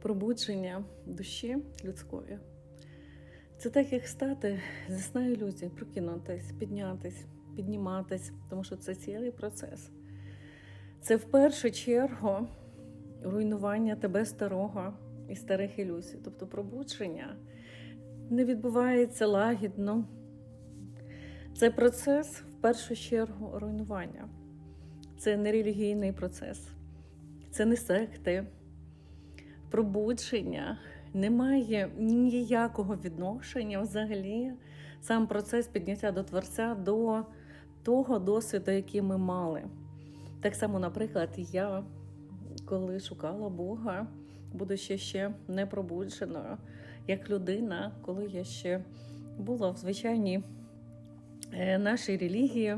пробудження душі людської. Це так, як стати зі сна ілюзії, прокинутись, піднятись, підніматись, тому що це цілий процес. Це в першу чергу руйнування тебе старого і старих ілюзій. Тобто пробудження не відбувається лагідно. Це процес в першу чергу руйнування. Це не релігійний процес, це не секти. Пробудження не має ніякого відношення взагалі сам процес підняття до Творця до того досвіду, який ми мали. Так само, наприклад, я, коли шукала Бога, будучи ще не пробудженою, як людина, коли я ще була в звичайній е, нашій релігії,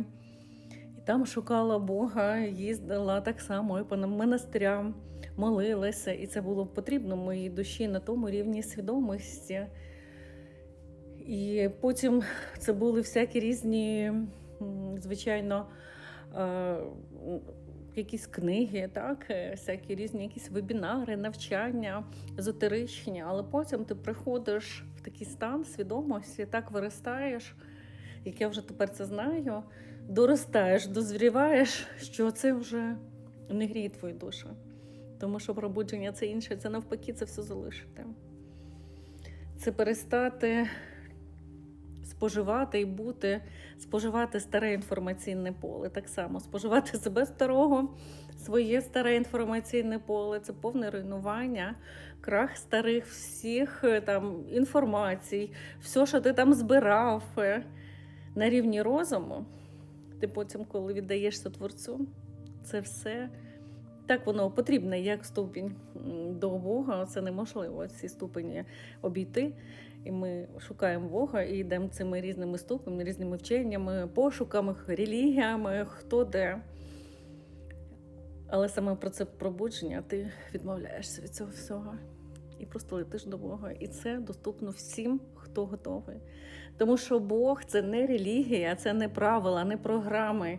там шукала Бога, їздила так само і по монастирям, молилася, і це було потрібно моїй душі на тому рівні свідомості. І потім це були всякі різні, звичайно, е, якісь книги, так, е, всякі різні якісь вебінари, навчання, езотеричні, але потім ти приходиш в такий стан свідомості, так виростаєш, як я вже тепер це знаю, доростаєш, дозріваєш, що це вже не гріє твою душу. Тому що пробудження це інше, це навпаки, це все залишити. Це перестати споживати і бути, споживати старе інформаційне поле. Так само споживати себе старого, своє старе інформаційне поле це повне руйнування, крах старих всіх е, там інформацій, все, що ти там збирав е, на рівні розуму. Ти потім, коли віддаєшся творцю, це все. Так воно потрібне як ступінь до Бога. Це неможливо ці ступені обійти. І ми шукаємо Бога і йдемо цими різними ступенями, різними вченнями, пошуками, релігіями, хто де. Але саме про це пробудження ти відмовляєшся від цього всього і просто летиш до Бога. І це доступно всім, хто готовий. Тому що Бог це не релігія, це не правила, не програми.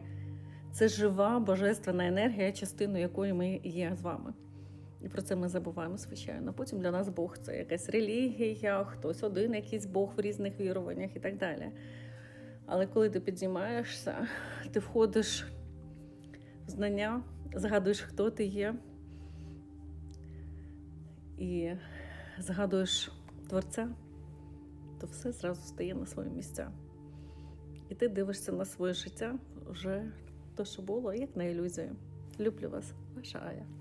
Це жива божественна енергія, частиною якої ми є з вами. І про це ми забуваємо, звичайно. Потім для нас Бог це якась релігія, хтось один, якийсь Бог в різних віруваннях і так далі. Але коли ти піднімаєшся, ти входиш в знання, згадуєш, хто ти є, і згадуєш Творця, то все зразу стає на свої місця. І ти дивишся на своє життя вже то, що було, як на ілюзію. Люблю вас, ваша Ая.